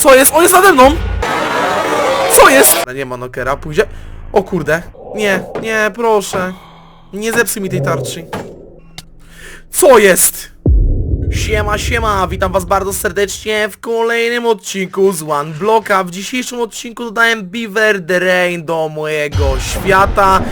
Co jest? On jest nade mną! Co jest? Nie ma nokera, pójdzie... O kurde. Nie, nie, proszę. Nie zepsuj mi tej tarczy. Co jest? Siema, siema, witam was bardzo serdecznie w kolejnym odcinku z One Blocka. W dzisiejszym odcinku dodałem Beaver the Rain do mojego świata.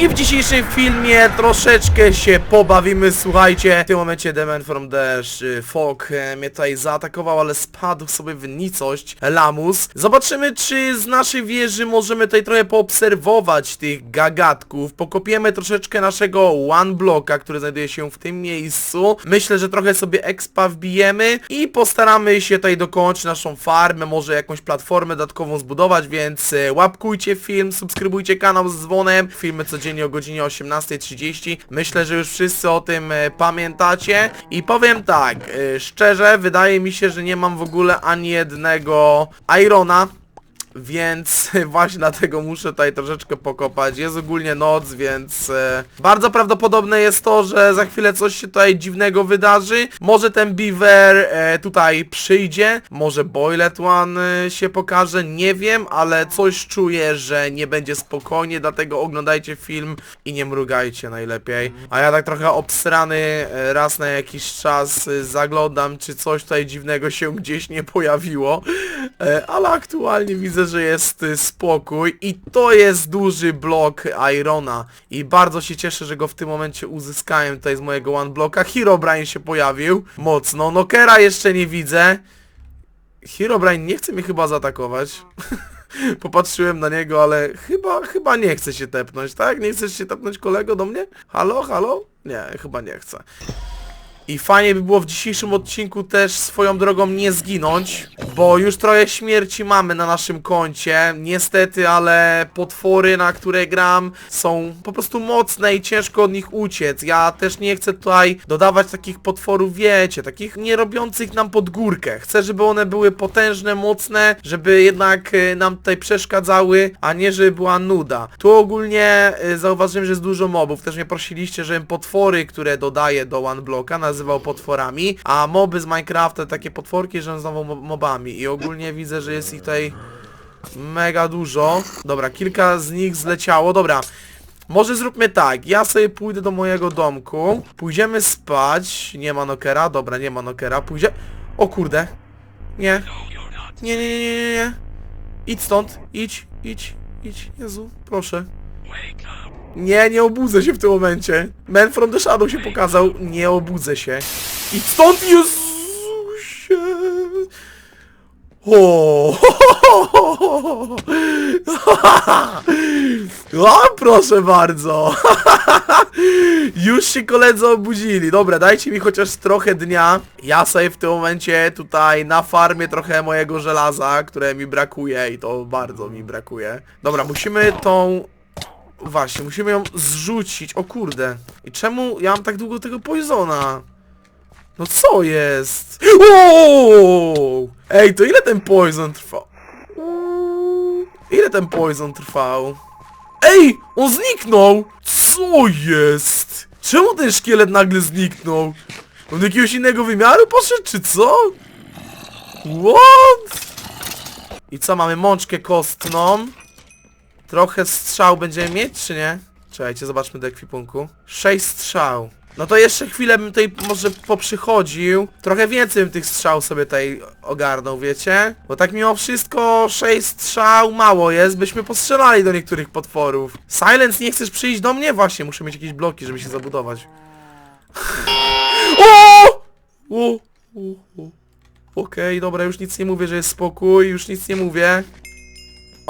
I w dzisiejszym filmie troszeczkę się pobawimy, słuchajcie. W tym momencie The Man from the y, Fog e, mnie tutaj zaatakował, ale spadł sobie w nicość Lamus. Zobaczymy, czy z naszej wieży możemy tutaj trochę poobserwować tych gagatków. Pokopiemy troszeczkę naszego One Blocka, który znajduje się w tym miejscu. Myślę, że trochę sobie expa wbijemy i postaramy się tutaj dokończyć naszą farmę, może jakąś platformę dodatkową zbudować, więc e, łapkujcie film, subskrybujcie kanał z dzwonem. Filmy codziennie o godzinie 18.30. Myślę, że już wszyscy o tym e, pamiętacie. I powiem tak, e, szczerze, wydaje mi się, że nie mam w ogóle ani jednego Irona. Więc właśnie dlatego muszę tutaj troszeczkę pokopać. Jest ogólnie noc, więc e, bardzo prawdopodobne jest to, że za chwilę coś się tutaj dziwnego wydarzy. Może ten Beaver e, tutaj przyjdzie, może Boilet One e, się pokaże, nie wiem, ale coś czuję, że nie będzie spokojnie, dlatego oglądajcie film i nie mrugajcie najlepiej. A ja tak trochę obsrany raz na jakiś czas zaglądam, czy coś tutaj dziwnego się gdzieś nie pojawiło. Ale aktualnie widzę, że jest y, spokój i to jest duży blok Irona i bardzo się cieszę, że go w tym momencie uzyskałem tutaj z mojego one bloka. Herobrine się pojawił mocno, Nokera jeszcze nie widzę. Herobrine nie chce mnie chyba zaatakować. Popatrzyłem na niego, ale chyba, chyba nie chce się tepnąć, tak? Nie chcesz się tepnąć kolego do mnie? Halo, halo? Nie, chyba nie chce. I fajnie by było w dzisiejszym odcinku też swoją drogą nie zginąć, bo już trochę śmierci mamy na naszym koncie. Niestety, ale potwory, na które gram są po prostu mocne i ciężko od nich uciec. Ja też nie chcę tutaj dodawać takich potworów, wiecie, takich nie robiących nam pod górkę. Chcę, żeby one były potężne, mocne, żeby jednak y, nam tutaj przeszkadzały, a nie żeby była nuda. Tu ogólnie y, zauważyłem, że jest dużo mobów. Też mnie prosiliście, żebym potwory, które dodaję do One Blocka nazywał potworami, a moby z Minecrafta takie potworki, że znowu mo- mobami. I ogólnie widzę, że jest ich tutaj mega dużo. Dobra, kilka z nich zleciało. Dobra, może zróbmy tak, ja sobie pójdę do mojego domku, pójdziemy spać, nie ma nokera, dobra, nie ma nokera, pójdzie... O kurde, nie, nie, nie, nie, nie, nie, idź stąd, idź, idź, idź, Jezu, proszę. Nie, nie obudzę się w tym momencie. Man from the Shadow się pokazał, nie obudzę się. Idź stąd, Jezusie! O, o proszę bardzo. Już się koledzy obudzili. Dobra, dajcie mi chociaż trochę dnia. Ja sobie w tym momencie tutaj na farmie trochę mojego żelaza, które mi brakuje i to bardzo mi brakuje. Dobra, musimy tą... Właśnie, musimy ją zrzucić. O kurde. I czemu ja mam tak długo tego poisona? No co jest? Wow! Ej, to ile ten poison trwał? Ile ten poison trwał? Ej! On zniknął! Co jest? Czemu ten szkielet nagle zniknął? On do jakiegoś innego wymiaru poszedł, czy co? What? I co, mamy mączkę kostną? Trochę strzał będziemy mieć, czy nie? Czekajcie, zobaczmy do ekwipunku. 6 strzał. No to jeszcze chwilę bym tutaj może poprzychodził. Trochę więcej bym tych strzał sobie tutaj ogarnął, wiecie? Bo tak mimo wszystko 6 strzał mało jest, byśmy postrzelali do niektórych potworów. Silence, nie chcesz przyjść do mnie? Właśnie, muszę mieć jakieś bloki, żeby się zabudować. O! O! O! Okej, dobra, już nic nie mówię, że jest spokój, już nic nie mówię.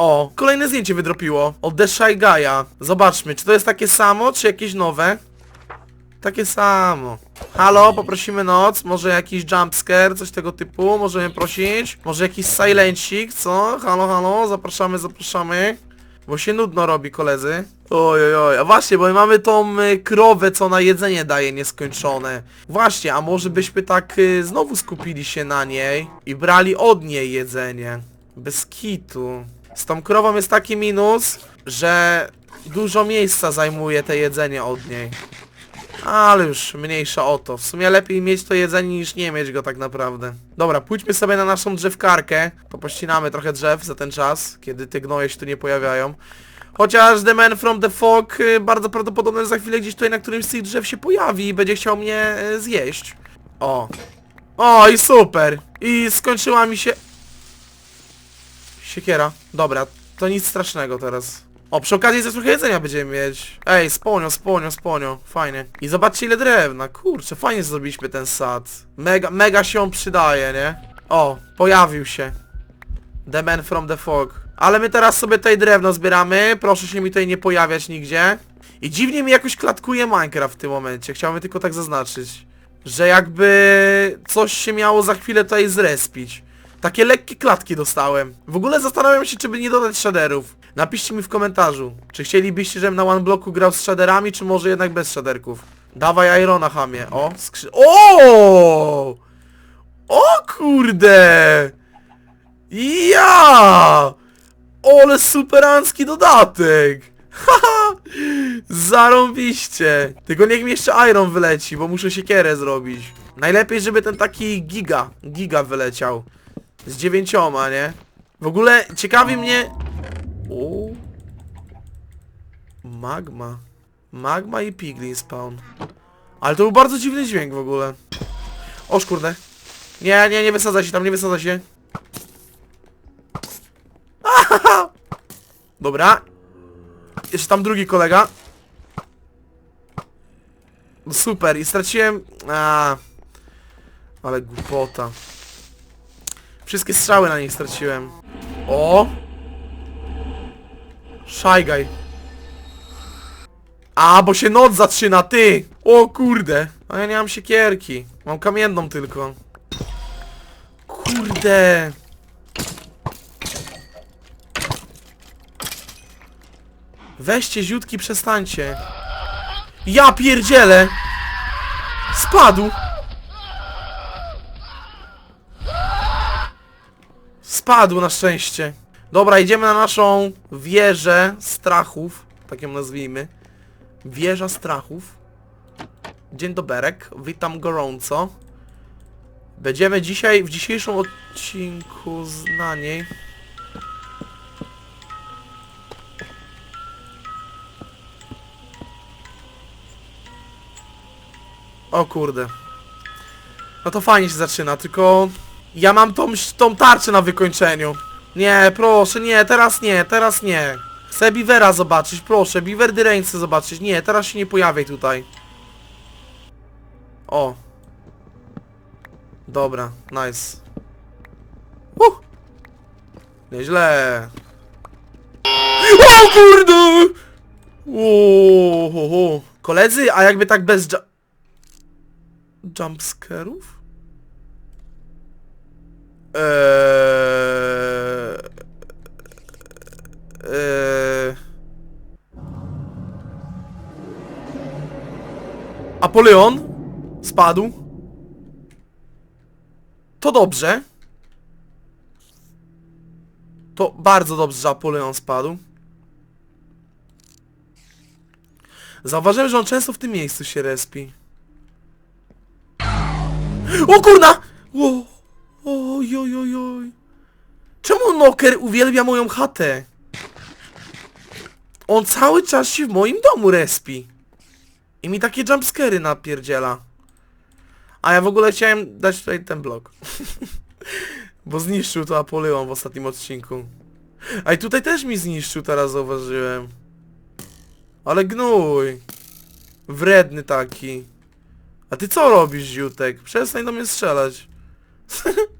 O, kolejne zdjęcie wydropiło. Od The Shy Guy'a. Zobaczmy, czy to jest takie samo, czy jakieś nowe? Takie samo. Halo, poprosimy noc, może jakiś jumpscare, coś tego typu, możemy prosić. Może jakiś silencik, co? Halo, halo, zapraszamy, zapraszamy. Bo się nudno robi, koledzy. Oj, oj, oj. A właśnie, bo my mamy tą y, krowę, co na jedzenie daje nieskończone. Właśnie, a może byśmy tak y, znowu skupili się na niej i brali od niej jedzenie. Bez kitu. Z tą krową jest taki minus, że dużo miejsca zajmuje te jedzenie od niej. Ale już mniejsza o to. W sumie lepiej mieć to jedzenie niż nie mieć go tak naprawdę. Dobra, pójdźmy sobie na naszą drzewkarkę. Popościnamy trochę drzew za ten czas, kiedy te gnoje się tu nie pojawiają. Chociaż The Man from the Fog y, bardzo prawdopodobne, za chwilę gdzieś tutaj na którymś z tych drzew się pojawi i będzie chciał mnie y, zjeść. O. O i super. I skończyła mi się... Siekiera. Dobra, to nic strasznego teraz. O, przy okazji trochę jedzenia będziemy mieć. Ej, sponio, sponio, sponio. Fajnie. I zobaczcie ile drewna. Kurczę, fajnie zrobiliśmy ten sad. Mega, mega się on przydaje, nie? O, pojawił się. The man from the fog. Ale my teraz sobie tutaj drewno zbieramy. Proszę się mi tutaj nie pojawiać nigdzie. I dziwnie mi jakoś klatkuje Minecraft w tym momencie. Chciałbym tylko tak zaznaczyć. Że jakby coś się miało za chwilę tutaj zrespić. Takie lekkie klatki dostałem. W ogóle zastanawiam się, czy by nie dodać shaderów. Napiszcie mi w komentarzu, czy chcielibyście, żebym na one bloku grał z shaderami, czy może jednak bez shaderków. Dawaj Irona, hamie. O, skrzy... O! O kurde! Ja! Ole superancki dodatek! Haha! Zarąbiście! Tylko niech mi jeszcze Iron wyleci, bo muszę siekierę zrobić. Najlepiej, żeby ten taki giga, giga wyleciał. Z dziewięcioma, nie? W ogóle ciekawi mnie... O. Magma. Magma i piglin spawn. Ale to był bardzo dziwny dźwięk w ogóle. Oż kurde. Nie, nie, nie wysadza się tam, nie wysadza się. Dobra. Jeszcze tam drugi kolega. Super, i straciłem... A, Ale głupota. Wszystkie strzały na nich straciłem. O! Szajgaj. A, bo się noc zaczyna, ty! O kurde. A ja nie mam siekierki. Mam kamienną tylko. Kurde. Weźcie ziutki, przestańcie. Ja pierdzielę! Spadł! Spadł na szczęście. Dobra, idziemy na naszą wieżę strachów, tak ją nazwijmy. Wieża strachów. Dzień doberek, witam gorąco. Będziemy dzisiaj, w dzisiejszym odcinku z na niej. O kurde. No to fajnie się zaczyna, tylko... Ja mam tą, tą tarczę na wykończeniu. Nie, proszę, nie, teraz nie, teraz nie. Chcę Beavera zobaczyć, proszę, Beaver Drain chcę zobaczyć. Nie, teraz się nie pojawiaj tutaj. O. Dobra, nice. Uh! Nieźle. O kurde! O, ho, ho. Koledzy, a jakby tak bez ju- jumpscarów? Eee... Eee... Apoleon spadł. To dobrze. To bardzo dobrze, że Apoleon spadł. Zauważyłem, że on często w tym miejscu się respi. O kurna! O, oj, oj, oj. Czemu Noker uwielbia moją chatę? On cały czas się w moim domu respi. I mi takie jumpscary napierdziela. A ja w ogóle chciałem dać tutaj ten blok. Bo zniszczył to Apoleon w ostatnim odcinku. A i tutaj też mi zniszczył, teraz zauważyłem. Ale gnój. Wredny taki. A ty co robisz, Ziutek? Przestań do mnie strzelać.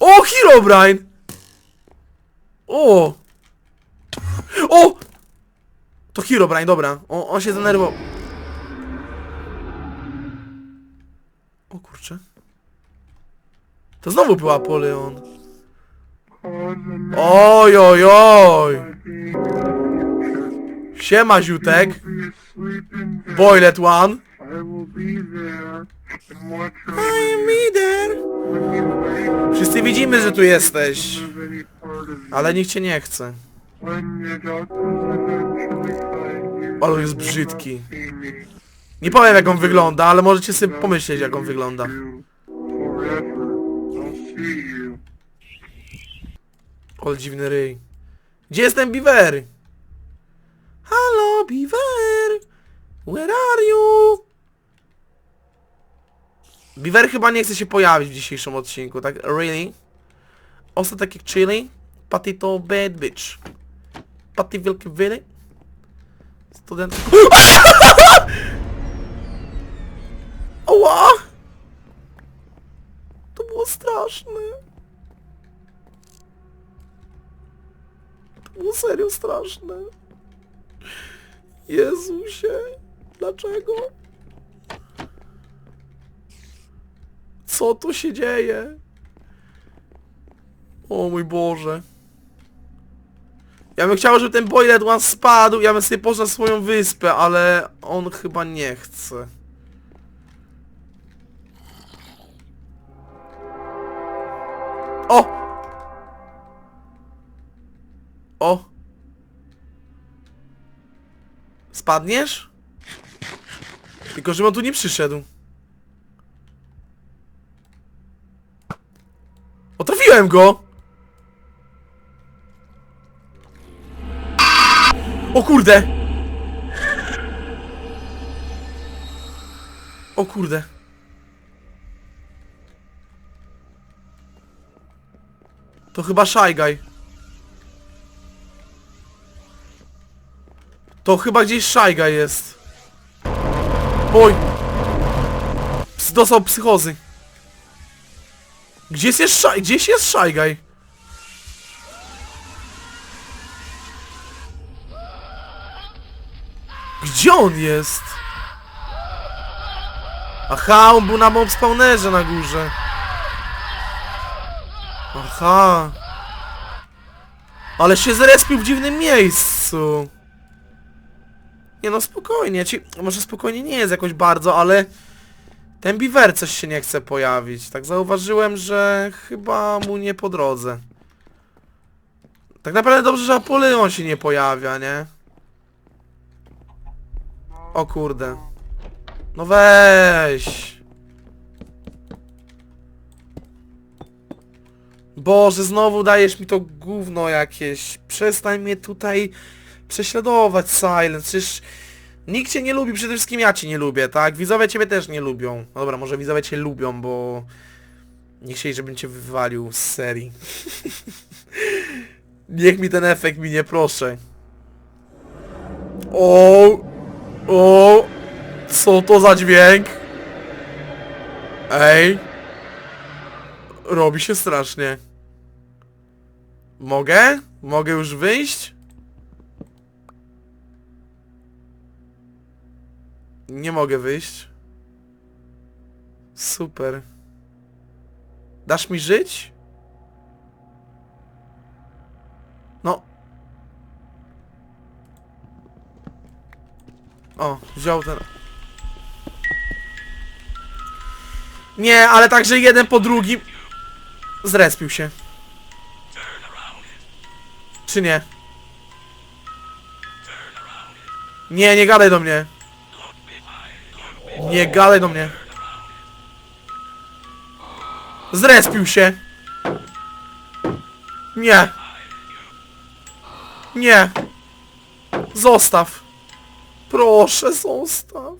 o, Herobrine! O! O! To Herobrine, dobra. On, on się zdenerwował. O kurczę. To znowu był Apoleon. Oj, oj, oj! Siema, Ziutek. Boilet One. I will be there and watch I over when you wake Wszyscy widzimy, że tu jesteś. of any part of you. Ale nikt cię nie chce. When your doctors eventually find you, Ale jest brzydki. see me. Nie powiem jak on wygląda, ale możecie sobie pomyśleć jak on wygląda. You forever. I'll see you. Ale dziwny ryj. Gdzie jest ten Beaver? Halo, Beaver! Where are you? Beaver chyba nie chce się pojawić w dzisiejszym odcinku, tak? Really? Tak jak Chili? Patty to bad bitch. Patty wielki willy? Student... Oła! To było straszne. To było serio straszne. Jezusie, dlaczego? Co tu się dzieje? O mój Boże. Ja bym chciał, żeby ten Boilet One spadł, ja bym sobie poszedł swoją wyspę, ale on chyba nie chce. O! O! Spadniesz? Tylko, że on tu nie przyszedł. O, trafiłem go! O kurde! O kurde. To chyba Guy. To chyba gdzieś Guy jest. Oj! Ps- Dostał psychozy. Gdzieś jest Shy, gdzieś jest Guy. Gdzie on jest? Aha, on był na mob spawnerze na górze. Aha. Ale się zrespił w dziwnym miejscu. Nie no, spokojnie. Ci... Może spokojnie nie jest jakoś bardzo, ale... Ten Beaver coś się nie chce pojawić. Tak zauważyłem, że chyba mu nie po drodze. Tak naprawdę dobrze, że Apollyon się nie pojawia, nie? O kurde. No weź. Boże, znowu dajesz mi to gówno jakieś. Przestań mnie tutaj prześladować, Silent. Przecież nikt cię nie lubi, przede wszystkim ja cię nie lubię, tak? Widzowie ciebie też nie lubią. No dobra, może widzowie cię lubią, bo nie chcieli, żebym cię wywalił z serii. Niech mi ten efekt minie, proszę. O, o, co to za dźwięk? Ej. Robi się strasznie. Mogę? Mogę już wyjść? Nie mogę wyjść. Super. Dasz mi żyć? No. O, wziął ten... Nie, ale także jeden po drugim... Zrespił się. Czy nie? Nie, nie gadaj do mnie. Nie gadaj do mnie. Zrespił się. Nie. Nie. Zostaw. Proszę, zostaw.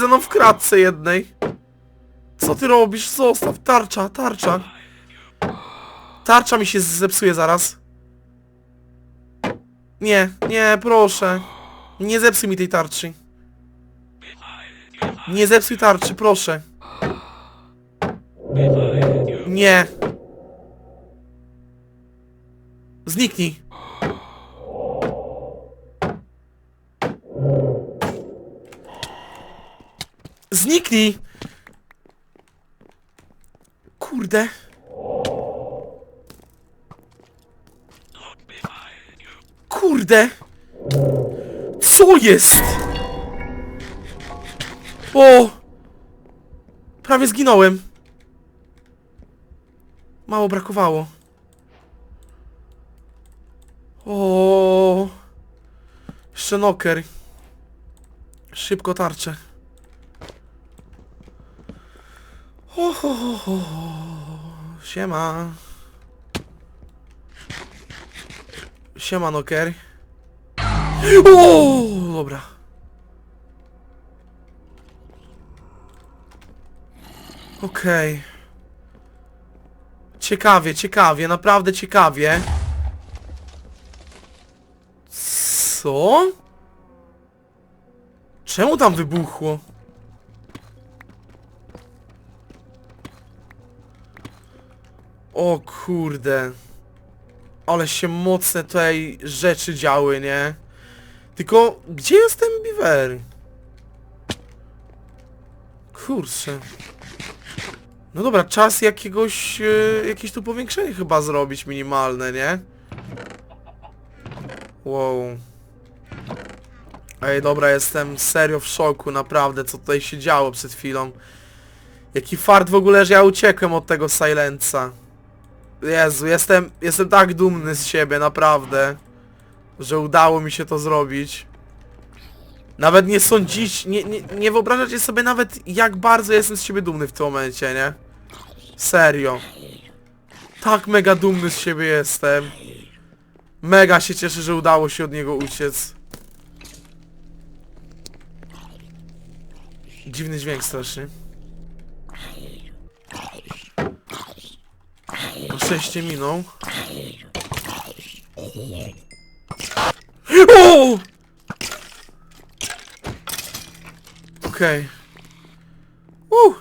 Ze mną w kratce jednej. Co ty robisz? Zostaw. Tarcza, tarcza. Tarcza mi się zepsuje zaraz. Nie, nie, proszę. Nie zepsuj mi tej tarczy. Nie zepsuj tarczy, proszę. Nie. Zniknij. Zniknij! Kurde. Kurde. Co jest? O! Prawie zginąłem. Mało brakowało. O! Jeszcze noker. Szybko tarczę. Ho, ho, ho, ho. Siema. Siema noker. O, dobra. Okej. Ciekawie, ciekawie, naprawdę ciekawie. Co? Czemu tam wybuchło? O kurde. Ale się mocne tutaj rzeczy działy, nie? Tylko, gdzie jest ten biwer? Kurczę. No dobra, czas jakiegoś, e, jakieś tu powiększenie chyba zrobić minimalne, nie? Wow. Ej, dobra, jestem serio w szoku, naprawdę, co tutaj się działo przed chwilą. Jaki fart w ogóle, że ja uciekłem od tego Silenca. Jezu, jestem, jestem tak dumny z siebie, naprawdę. Że udało mi się to zrobić. Nawet nie sądzić, nie, nie, nie wyobrażacie sobie nawet jak bardzo jestem z siebie dumny w tym momencie, nie? Serio. Tak mega dumny z siebie jestem. Mega się cieszę, że udało się od niego uciec. Dziwny dźwięk strasznie. Na szczęście minął. O! Okej. Uh.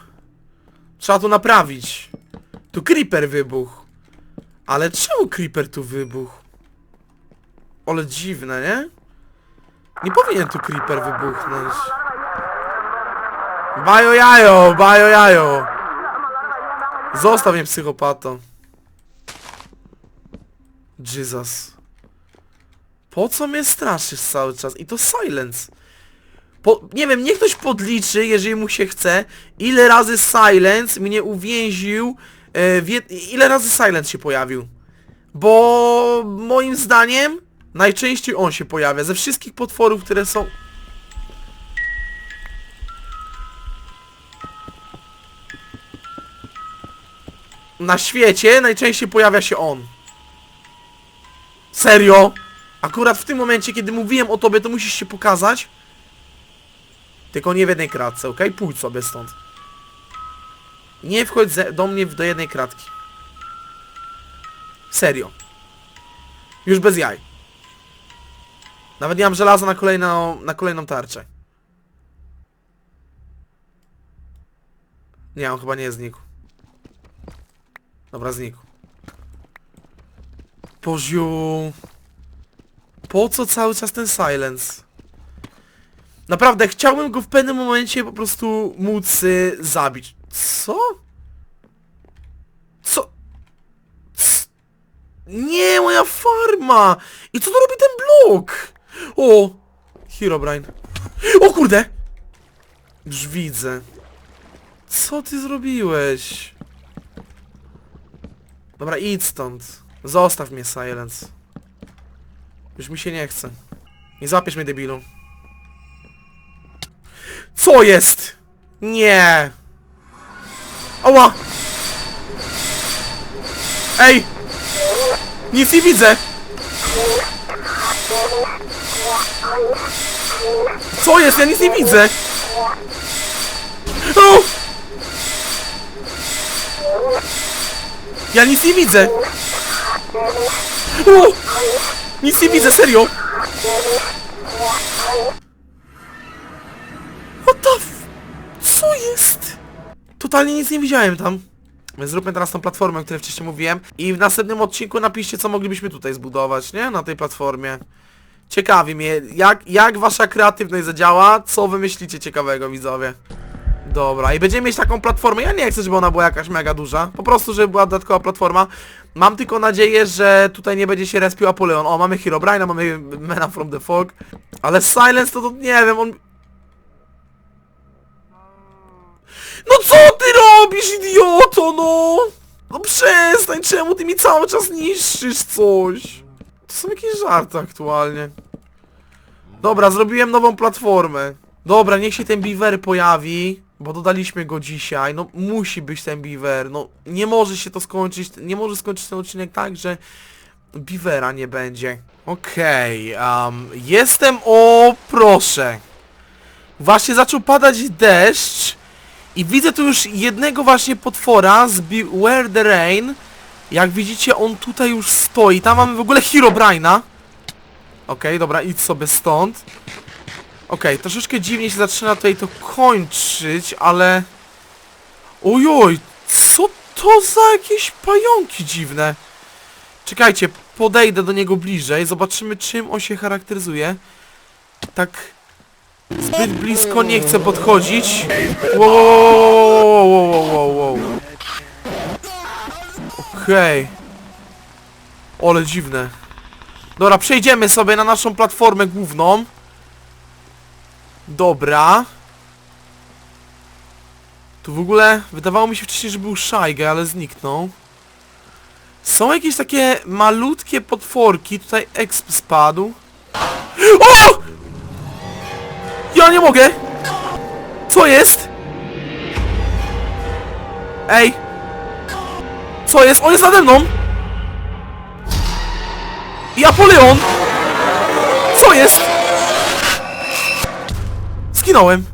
Trzeba to naprawić. Tu creeper wybuchł. Ale czemu creeper tu wybuchł? Ale dziwne, nie? Nie powinien tu creeper wybuchnąć. Bajo jajo, bajo jajo. Zostaw mnie psychopato. Jesus. Po co mnie straszysz cały czas? I to silence. Po, nie wiem, niech ktoś podliczy, jeżeli mu się chce, ile razy silence mnie uwięził, e, w jed... ile razy silence się pojawił. Bo moim zdaniem najczęściej on się pojawia. Ze wszystkich potworów, które są... Na świecie najczęściej pojawia się on. Serio? Akurat w tym momencie, kiedy mówiłem o tobie, to musisz się pokazać. Tylko nie w jednej kratce, okej? Pójdź sobie stąd. Nie wchodź do mnie do jednej kratki. Serio. Już bez jaj. Nawet nie mam żelaza na kolejną, na kolejną tarczę. Nie, on chyba nie znikł. Dobra, znikł. Boziu. Po co cały czas ten silence? Naprawdę, chciałbym go w pewnym momencie po prostu móc y, zabić. Co? Co? C nie, moja farma! I co tu robi ten blok? O! Herobrine. O kurde! Już widzę. Co ty zrobiłeś? Dobra, idź stąd. Zostaw mnie, Silence. Już mi się nie chce. Nie złapiesz mnie, debilu. Co jest? Nie. Ała! Ej! Nic nie widzę! Co jest? Ja nic nie widzę! O! Ja nic nie widzę! O! Nic nie widzę, serio! What the f... Co jest? Totalnie nic nie widziałem tam. Więc zróbmy teraz tą platformę, o której wcześniej mówiłem. I w następnym odcinku napiszcie, co moglibyśmy tutaj zbudować, nie? Na tej platformie. Ciekawi mnie, jak, jak wasza kreatywność zadziała, co wymyślicie ciekawego, widzowie. Dobra, i będziemy mieć taką platformę. Ja nie chcę, żeby ona była jakaś mega duża. Po prostu, żeby była dodatkowa platforma. Mam tylko nadzieję, że tutaj nie będzie się respił Apoleon. O, mamy Herobrine'a, mamy Mena from the Fog. Ale Silence to, to nie wiem, on... No co ty robisz, idioto, no? No przestań, czemu ty mi cały czas niszczysz coś? To są jakieś żarty aktualnie. Dobra, zrobiłem nową platformę. Dobra, niech się ten beaver pojawi, bo dodaliśmy go dzisiaj. No musi być ten beaver. No nie może się to skończyć, nie może skończyć ten odcinek tak, że beavera nie będzie. Okej, um, jestem, o proszę. Właśnie zaczął padać deszcz i widzę tu już jednego właśnie potwora z Beware the Rain. Jak widzicie, on tutaj już stoi. Tam mamy w ogóle Herobrine'a. Okej, dobra, idź sobie stąd. Okej, troszeczkę dziwnie się zaczyna tutaj to kończyć, ale... Ojoj, co to za jakieś pająki dziwne? Czekajcie, podejdę do niego bliżej, zobaczymy czym on się charakteryzuje. Tak zbyt blisko nie chcę podchodzić. Wow, wow, wow, wow, wow. Okej. Ole dziwne. Dobra, przejdziemy sobie na naszą platformę główną. Dobra. Tu w ogóle wydawało mi się wcześniej, że był Szajgę, ale zniknął. Są jakieś takie malutkie potworki. Tutaj exp spadł. O! Ja nie mogę! Co jest? Ej! Co jest? On jest nade mną! I Apoleon! Co jest? Zginąłem!